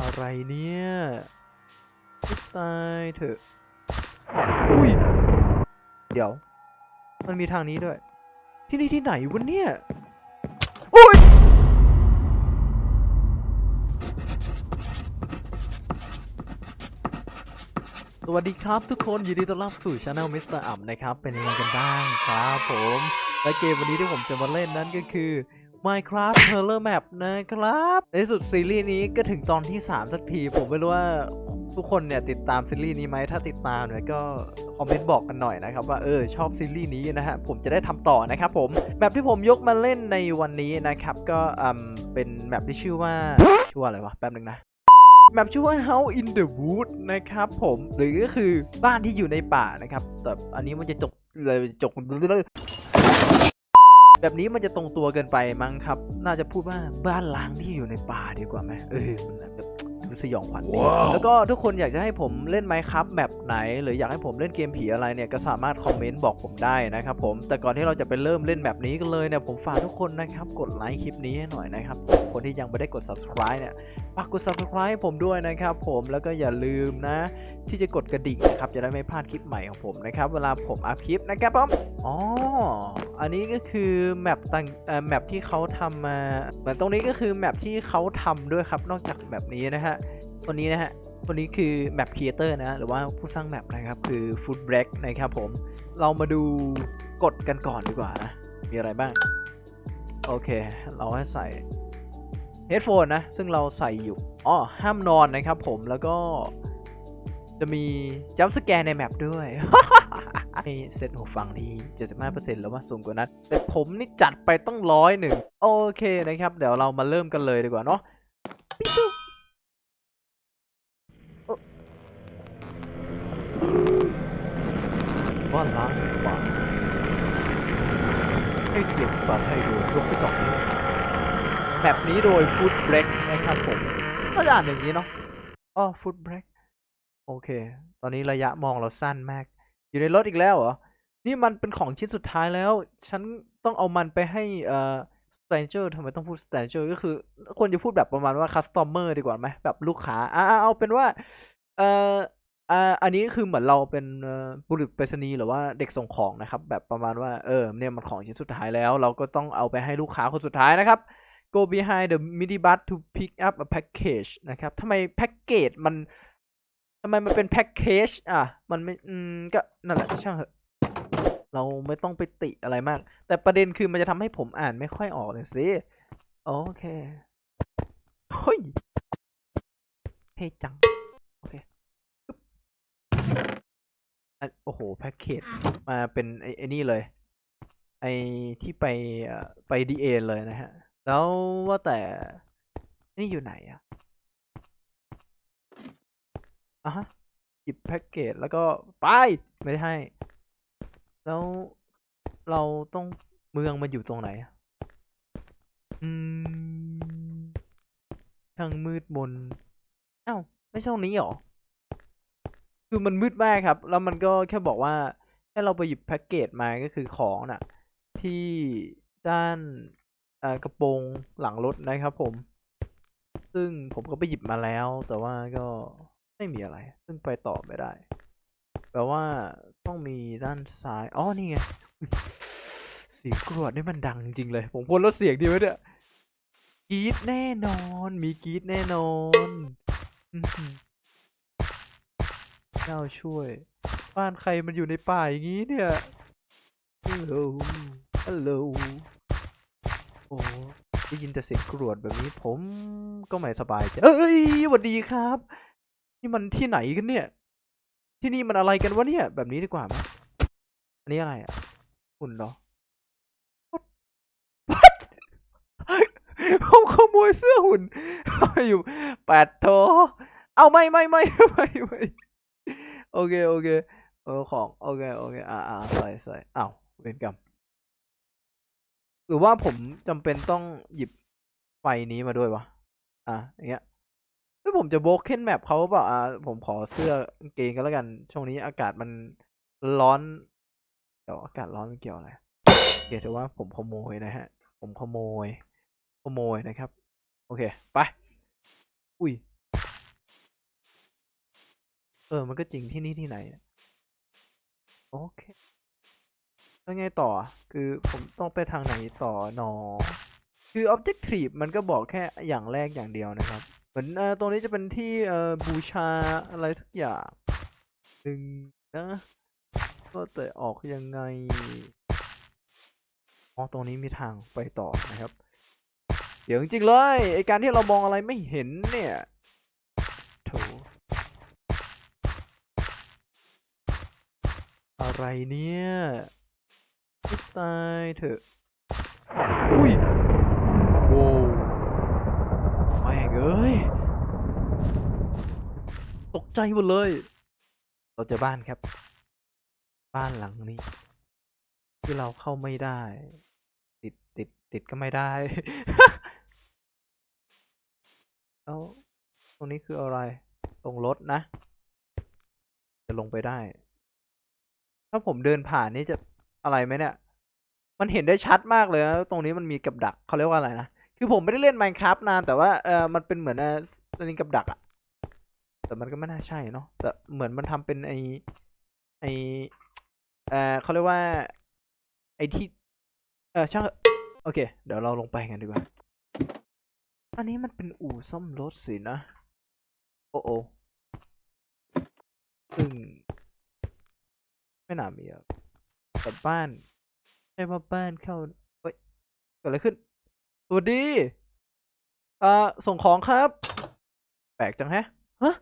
อะไรเนี่ยไม่ตายเถอะ อุ้ย เดี๋ยว มันมีทางนี้ด้วย ที่นี่ที่ไหนวะเนี่ยอุ้ย สวัสดีครับทุกคน ยินดีต้อนรับสู่ช anel Mr. อ่ำนะครับ เป็นยังไงกันบ้างครับผม และเกมวันนี้ที่ผมจะมาเล่นนั้นก็คือ Minecraft Color Map นะครับ ในสุดซีรีส์นี้ก็ถึงตอนที่ 3 สักที ผมไม่รู้ว่าทุกคนเนี่ยติดตามซีรีส์นี้ไหมถ้าติดตามเนี่ยก็คอมเมนต์บอกกันหน่อยนะครับว่าเออชอบซีรีส์นี้นะฮะผมจะได้ทำต่อนะครับผมแบบที่ผมยกมาเล่นในวันนี้นะครับก็อืมเป็นแบบที่ชื่อว่าชื่อว่าอะไรวะแป๊บนึงนะแมปชื่อว่า House in the Wood นะครับผมหรือก็คือบ้านที่อยู่ในป่านะครับ แต่อันนี้มันจะจกเลยจก แบบนี้มันจะตรงตัวเกินไปมั้งครับ น่าจะพูดว่าบ้านล้างที่อยู่ในป่าดีกว่าไหมเออแบบ สยองขวัญดีแล้วก็ทุกคนอยากจะให้ผมเล่นไหมครับแบบไหน หรืออยากให้ผมเล่นเกมผีอะไรเนี่ยก็สามารถคอมเมนต์บอกผมได้นะครับผมแต่ก่อนที่เราจะไปเริ่มเล่นแบบนี้กันเลยเนี่ยผมฝากทุกคนนะครับกดไลค์คลิปนี้ให้หน่อยนะครับคนที่ยังไม่ได้กด subscribe เนี่ยฝากกด subscribe ให้ผมด้วยนะครับผมแล้วก็อย่าลืมนะ ที่จะกดกระดิ่งนะครับจะได้ไม่พลาดคลิปใหม่ของผมนะครับเวลาผมอัพคลิปนะครับผมอ๋ออันนี้ก็คือแมปต่างเอ่อแมปที่เขาทำมาเหมือนตรงนี้ก็คือแมปที่เขาทำด้วยครับนอกจากแบบนี้นะฮะ คนนี้นะฮะคนนี้คือแมปครีเอเตอร์นะ หรือว่าผู้สร้างแมปนะครับ คือ Food Break นะครับผม เรามาดูกฎกันก่อนดีกว่านะ มีอะไรบ้าง โอเค เราให้ใส่เฮดโฟนนะ ซึ่งเราใส่อยู่อ๋อห้ามนอนนะครับผมแล้วก็จะมีจัมสแกนในแมปด้วยให้เซตหูฟังที่ 75%แล้วว่าสูงกว่านั้น แต่ผมนี่จัดไปต้องร้อยหนึ่ง โอเคนะครับ เดี๋ยวเรามาเริ่มกันเลยดีกว่าเนาะปิ๊บโอ๊ะ บ้าล้างดีกว่าให้เสียงสันให้ดูยกไปสองนิ้วแบบนี้โดย Food Break นะครับผมก็จะอ่านอย่างนี้เนาะอ๋อ Food Break โอเค ตอนนี้ระยะมองเราสั้นมาก อยู่ในรถอีกแล้วเหรอ นี่มันเป็นของชิ้นสุดท้ายแล้ว ฉันต้องเอามันไปให้เอ่อ stranger ทำไมต้องพูด stranger ก็คือควรจะพูดแบบประมาณว่า customer ดีกว่าไหมแบบลูกค้าอ่าเอาเป็นว่า เอ่อ อ่า อันนี้ก็คือเหมือนเราเป็นเอ่อบุรุษไปรษณีย์หรือว่าเด็กส่งของนะครับ แบบประมาณว่า เออ เนี่ยมันของชิ้นสุดท้ายแล้ว เราก็ต้องเอาไปให้ลูกค้าคนสุดท้ายนะครับ go behind the minibus to pick up a package นะครับทำไมแพ็กเกจมันทำไมมันเป็นแพ็กเกจอะ มันไม่ อืม ก็นั่นแหละช่างเถอะ เราไม่ต้องไปติอะไรมาก แต่ประเด็นคือมันจะทำให้ผมอ่านไม่ค่อยออกเลยสิ โอเค เฮ้ย เท่จัง โอเคปึ๊บอะ โอ้โห แพ็กเกจมาเป็นไอ้ไอ้นี่เลย ไอ้ที่ไปเอ่อไปดีเอเลยนะฮะ แล้วว่าแต่นี่อยู่ไหนอะอะฮะหยิบแพ็กเกจแล้วก็ไปไม่ได้ให้ แล้วเราต้องเมืองมันอยู่ตรงไหนอะอืมทางมืดมนอ้าวไม่ใช่ตรงนี้หรอ คือมันมืดมากครับ แล้วมันก็แค่บอกว่าให้เราไปหยิบแพ็กเกจมาก็คือของน่ะ ที่ด้านกระโปรงหลังรถนะครับผม ซึ่งผมก็ไปหยิบมาแล้ว แต่ว่าก็ไม่มีอะไร ซึ่งไปต่อไม่ได้ แปลว่าต้องมีด้านซ้าย อ๋อ นี่ไง เสียงกรวดนี่มันดังจริงเลย ผมควรลดเสียงดีไหมเนี่ยกีดแน่นอน มีกีดแน่นอน เจ้าช่วย บ้านใครมันอยู่ในป่าอย่างนี้เนี่ยฮัลโหลฮัลโหลโอ้ได้ยินแต่เสียงกรวดแบบนี้ ผมก็ไม่สบายใจเอ้ยสวัสดีครับ นี่มันที่ไหนกันเนี่ย ที่นี่มันอะไรกันวะเนี่ย แบบนี้ดีกว่าไหมอันนี้อะไรอะหุ่นเหรอ What? What? ผมขโมยเสื้อหุ่นอยู่แปดโทเอาไม่ไม่ไม่ไม่ไม่ โอเค โอเค เออของ โอเค โอเค อ่าอ่าใส่ใส่อ้าวเวรกรรมหรือว่าผมจำเป็นต้องหยิบไฟนี้มาด้วยวะ อะอย่างเงี้ยเฮ้ยผมจะโบกเคนแมปเขาเปล่าอ่าผมขอเสื้อกางเกงกันแล้วกัน ช่วงนี้อากาศมันร้อนเดี๋ยวอากาศร้อนมันเกี่ยวอะไรเดี๋ยวถือว่าผมขโมยนะฮะ ผมขโมย ขโมยนะครับ โอเค ไป อุ้ย เออ มันก็จริงที่นี่ที่ไหน โอเคแล้วไงต่อ คือผมต้องไปทางไหนต่อหนอ คือ objective มันก็บอกแค่อย่างแรกอย่างเดียวนะครับ เหมือนเออตรงนี้จะเป็นที่เอ่อบูชาอะไรสักอย่างหนึ่งนะก็แต่ออกยังไง อ๋อ ตรงนี้มีทางไปต่อนะครับ เดี๋ยวจริงๆเลย ไอการที่เรามองอะไรไม่เห็นเนี่ยโถ อะไรเนี่ยไม่ตายเถอะ อุ้ยโว้วแม่งเอ้ย ตกใจหมดเลย เราเจอบ้านครับ บ้านหลังนี้ ที่เราเข้าไม่ได้ ติดติดติดก็ไม่ได้ แล้ว ตรงนี้คืออะไร ตรงรถนะ จะลงไปได้ ถ้าผมเดินผ่านนี่จะอะไรไหมเนี่ย มันเห็นได้ชัดมากเลยนะตรงนี้มันมีกับดักเขาเรียกว่าอะไรนะ คือผมไม่ได้เล่น Minecraft นาน แต่ว่าเออมันเป็นเหมือนออสลิงกับดักอะแต่มันก็ไม่น่าใช่เนาะแต่เหมือนมันทำเป็นไอไอเออเขาเรียกว่า ไอที่เออช่างโอเค เดี๋ยวเราลงไปกันดีกว่า อันนี้มันเป็นอู่ซ่อมรถสินะ โอ้โอซึ่ง ไม่น่ามีอะแต่บ้านใช่ว่าบ้านเข้าเฮ้ยเกิดอะไรขึ้น สวัสดีอ่าส่งของครับ แปลกจังแฮะฮะ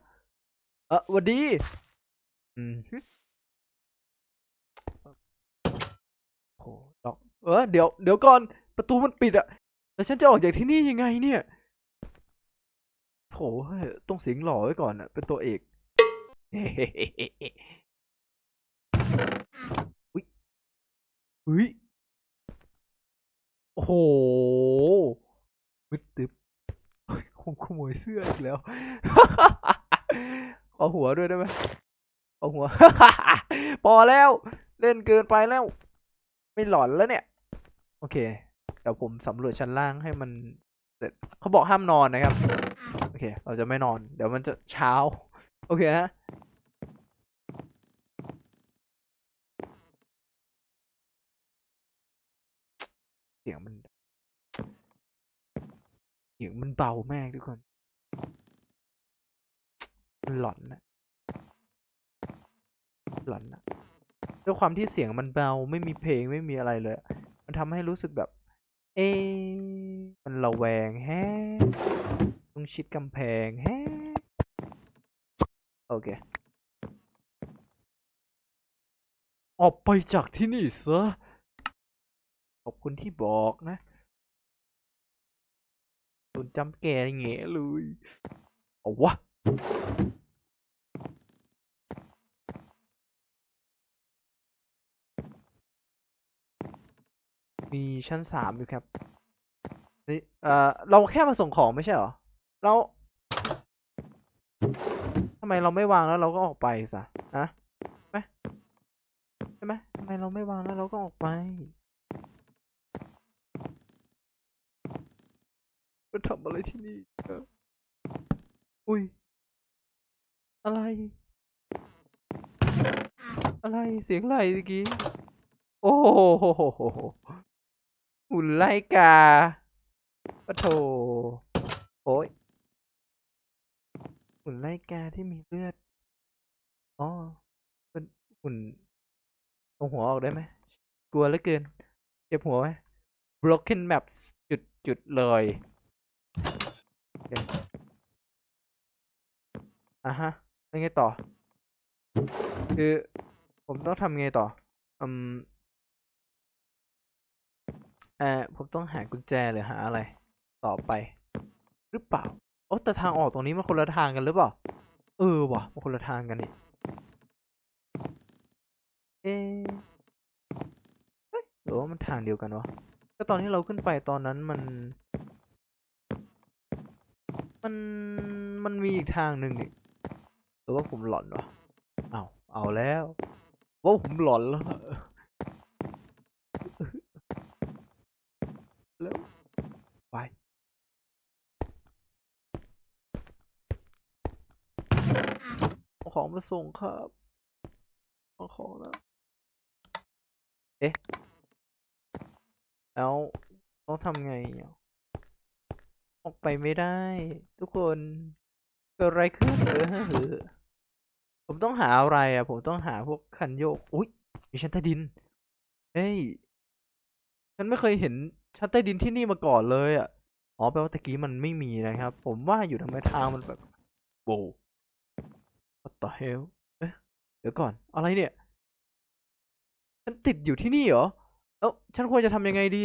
เออสวัสดี อืมฮึโหล็อกเออเดี๋ยวเดี๋ยวก่อนประตูมันปิดอะแล้วฉันจะออกจากที่นี่ยังไงเนี่ยโถเฮ้ยต้องเสียงหล่อไว้ก่อนอะเป็นตัวเอก อุ้ย อุ้ย โอ้โหมืดตึบคงขโมยเสื้ออีกแล้ว ขอหัวด้วยได้ไหมขอาหัว พอแล้ว เล่นเกินไปแล้ว ไม่หลอนแล้วเนี่ย โอเค เดี๋ยวผมสำรวจชั้นล่างให้มันเสร็จเขาบอกห้ามนอนนะครับ โอเค เราจะไม่นอน เดี๋ยวมันจะเช้า โอเคฮะ เสียงมันเสียงมันเบามากทุกคน มันหลอนนะหลอนนะด้วยความที่เสียงมันเบาไม่มีเพลงไม่มีอะไรเลย มันทำให้รู้สึกแบบ เอ๊มันระแวงแฮะต้องชิดกำแพงแฮะโอเค ออกไปจากที่นี่ซะ ขอบคุณที่บอกนะโดนจำแกแงะเลยเอาวะมีชั้นสามอยู่ครับนี่เอ่อเราแค่มาส่งของไม่ใช่เหรอ เราทำไมเราไม่วางแล้วเราก็ออกไปซะนะไหมใช่ไหมทำไมเราไม่วางแล้วเราก็ออกไป มาทำอะไรที่นี่อุ้ย อะไร อะไรเสียงอะไรเมื่อกี้ โอ้โหหุ่นไล่กาปะโถโอ้ยหุ่นไล่กาที่มีเลือด อ๋อ เป็นหุ่นเอาหัวออกได้ไหม กลัวเหลือเกินเจ็บหัวไหม broken maps จุดจุดเลย อะฮะแล้วไงต่อ คือผมต้องทำไงต่อ อืมเอ่อผมต้องหากุญแจหรือหาอะไร ต่อไป หรือเปล่าโอ้แต่ทางออกตรงนี้มันคนละทางกันหรือเปล่า เออว่ะมันคนละทางกันนี่เอะเอ๊ะหรือว่ามันทางเดียวกันวะก็ตอนที่เราขึ้นไปตอนนั้นมัน มันมันมีอีกทางหนึ่งนี่หรือว่าผมหลอนวะเอาเอาแล้วว่าผมหลอนแล้วแล้วไปของมาส่งครับเอาของแล้ว เอ๊ะ แล้วต้องทำไงอะ ออกไปไม่ได้ ทุกคนเกิดอะไรขึ้นเออเออผมต้องหาอะไรอะ ผมต้องหาพวกคันโยก อุ๊ยมีชั้นใต้ดิน เฮ้ย ฉันไม่เคยเห็นชั้นใต้ดินที่นี่มาก่อนเลยอะ อ๋อแปลว่าตะกี้มันไม่มีนะครับ ผมว่าอยู่ทำไมทางมันแบบโว what the hell เอ๊ะเดี๋ยวก่อน อะไรเนี่ย ฉันติดอยู่ที่นี่เหรอ แล้วฉันควรจะทำยังไงดี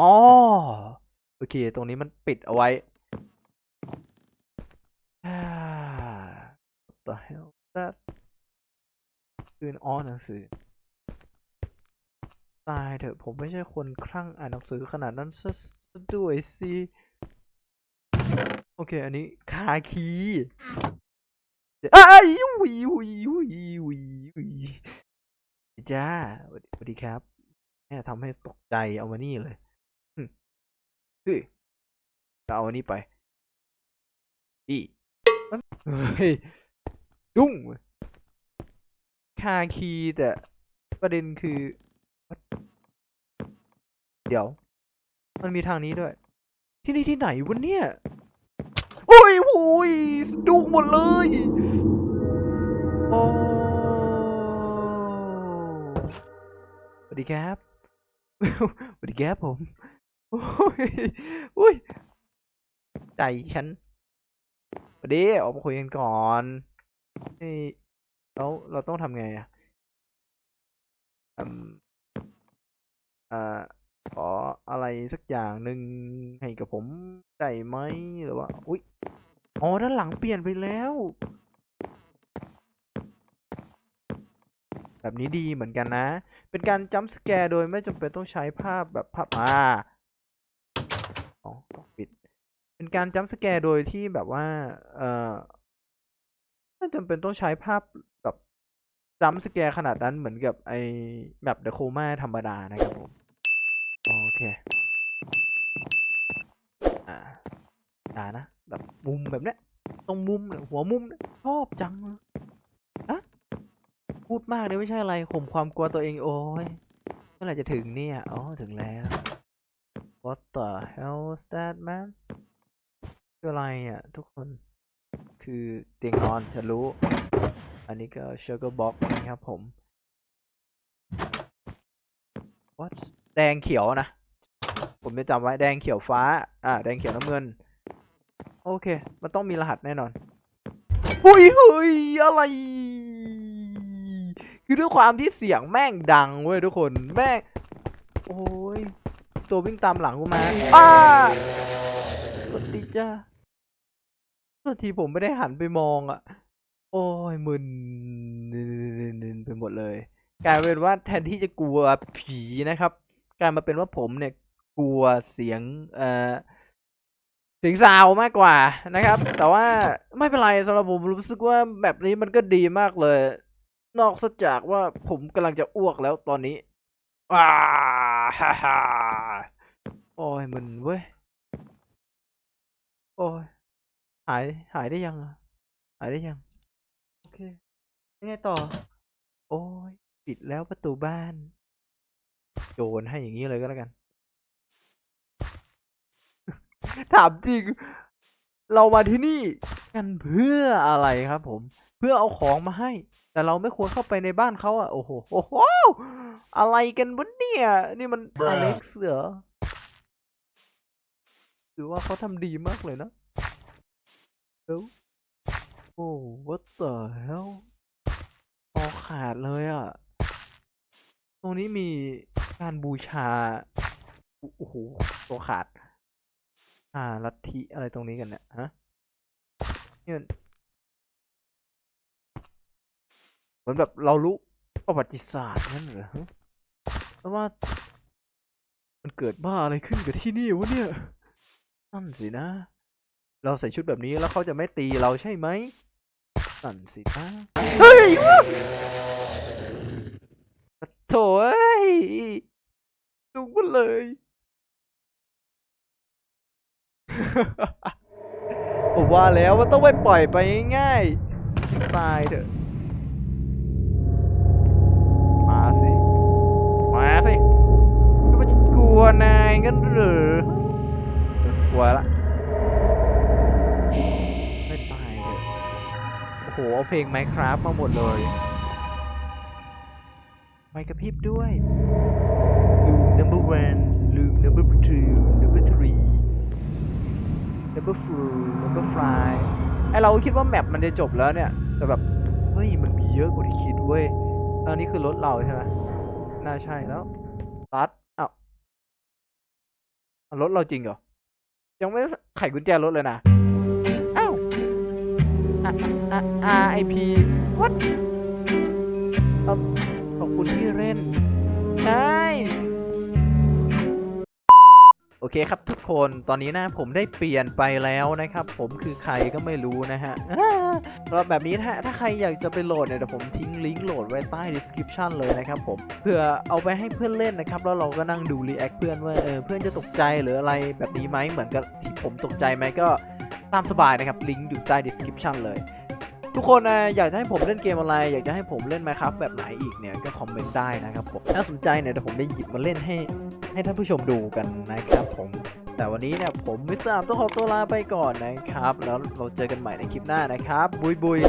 อ๋อ โอเค ตรงนี้มันปิดเอาไว้ what the hell that คืนอ๋อหนังสือ ตายเถอะผมไม่ใช่คนคลั่งอ่านหนังสือขนาดนั้นซะด้วยสิโอเค อันนี้คาคีอ้ายวิววิวิวิจ้าสวัสดีสวัสดีครับแม่ทำให้ตกใจเอามานี่เลย หึเฮ้ยจะเอาอันนี้ไปอีเฮ้ยดุ้งคาคีแต่ประเด็นคือ เดี๋ยว มันมีทางนี้ด้วย ที่นี่ที่ไหนวะเนี่ยโอ้ยโอ้ยดุ้งหมดเลยโอ้สวัสดีครับสวัสดีครับผม อ้ยโอ้ยใจฉันสวัสดีออกมาคุยกันก่อนเฮ้ยแล้วเราต้องทำไงอะอืมอ่าขออะไรสักอย่างหนึ่งให้กับผมได้ไหมหรือว่า อุ๊ยอ๋อด้านหลังเปลี่ยนไปแล้ว แบบนี้ดีเหมือนกันนะ เป็นการจัมป์สแกร์โดยไม่จำเป็นต้องใช้ภาพแบบภาพอ่า เป็นการจัมป์สแกร์โดยที่แบบว่า เอ่อไม่จำเป็นต้องใช้ภาพแบบจัมป์สแกร์ขนาดนั้นเหมือนกับไอแบบเดอะโคม่าธรรมดานะครับผม โอเค อ่าอ่านะ แบบมุมแบบเนี้ยตรงมุมเนี่ยหัวมุมเนี่ยชอบจังเลยอะพูดมากเลยไม่ใช่อะไรข่มความกลัวตัวเองโอ้ยเมื่อไหร่จะถึงเนี่ย อ๋อ ถึงแล้ว What the hell is that man คืออะไรอะทุกคนคือเตียงนอนฉันรู้ อันนี้ก็ sugar box นะครับผม What แดงเขียวนะ ผมจะจำไว้แดงเขียวฟ้า อ่า แดงเขียวน้ำเงิน โอเค มันต้องมีรหัสแน่นอนหุยเฮ้ยอะไร คือด้วยความที่เสียงแม่งดังเว้ยทุกคนแม่ง โอ้ย ตัววิ่งตามหลังกูมา อ้าสวัสดีจ้า สวัสดีผมไม่ได้หันไปมองอะ โอ้ยมึนไปหมดเลย กลายเป็นว่าแทนที่จะกลัวผีนะครับกลายมาเป็นว่าผมเนี่ยกลัวเสียงเอ่อเสียงซาวมากกว่านะครับ แต่ว่าไม่เป็นไรสำหรับผมรู้สึกว่าแบบนี้มันก็ดีมากเลย นอกจากว่าผมกำลังจะอ้วกแล้วตอนนี้ว้าฮ่าฮ่าโอ้ยมึนเว้ย โอ้ย หายหายได้ยังอะหายได้ยัง โอเคยังไงต่อ โอ้ยปิดแล้วประตูบ้าน โยนให้อย่างนี้เลยก็แล้วกัน ถามจริง เรามาที่นี่กันเพื่ออะไรครับผม เพื่อเอาของมาให้ แต่เราไม่ควรเข้าไปในบ้านเขาอะโอ้โหโอ้โหอะไรกันวะเนี่ย นี่มันอเล็กซ์เหรอถือว่าเขาทำดีมากเลยนะ เอ้าโอ้ what the hell คอขาดเลยอะ ตรงนี้มีการบูชา โอ้โห ตัวขาด อ่า ลัทธิอะไรตรงนี้กันเนี่ย ฮะนี่มันเหมือนแบบเรารู้ประวัติศาสตร์นั่นเหรอแล้วว่า มันเกิดบ้าอะไรขึ้นกับที่นี่วะเนี่ย นั่นสินะ เราใส่ชุดแบบนี้แล้วเขาจะไม่ตีเราใช่ไหมนั่นสินะเฮ้ยโถ่เอ้ยลุกมาเลยผมว่าแล้วว่าต้องไม่ปล่อยไปง่ายๆตายเถอะ มาสิ มาสิไม่กลัวนายงั้นหรือกลัวละ เอาเพลง Minecraft มาหมดเลย ไม่กระพริบด้วยลูม number one ลูม number two number three number four number five ไอเราคิดว่าแมปมันจะจบแล้วเนี่ย แต่แบบ เฮ้ย มันมีเยอะกว่าที่คิดเว้ยอันนี้คือรถเราใช่ไหมน่าใช่แล้วตัดอ้าวอะรถเราจริงเหรอ ยังไม่ได้ไขกุญแจรถเลยนะอ้าวอะอะ RIP what เอ่อขอบคุณที่เล่นนายโอเคครับทุกคนตอนนี้นะผมได้เปลี่ยนไปแล้วนะครับ ผมคือใครก็ไม่รู้นะฮะสำหรับแบบนี้ถ้าถ้าใครอยากจะไปโหลดเนี่ยเดี๋ยวผมทิ้งลิงก์โหลดไว้ใต้ description เลยนะครับผมเพื่อเอาไปให้เพื่อนเล่นนะครับ แล้วเราก็นั่งดู react เพื่อนว่าเออเพื่อนจะตกใจหรืออะไรแบบนี้ไหมเหมือนกับที่ผมตกใจไหมก็ ตามสบายนะครับ ลิงก์อยู่ใต้ description เลย ทุกคนนะอยากจะให้ผมเล่นเกมอะไร อยากจะให้ผมเล่นไหมครับแบบไหนอีกเนี่ย ก็คอมเมนต์ได้นะครับผมถ้าสนใจเนี่ยเดี๋ยวผมได้หยิบมาเล่นให้ให้ท่านผู้ชมดูกันนะครับผม แต่วันนี้เนี่ยผมมิสเตอร์อามต้องขอตัวลาไปก่อนนะครับ แล้วเราเจอกันใหม่ในคลิปหน้านะครับ บุยบุย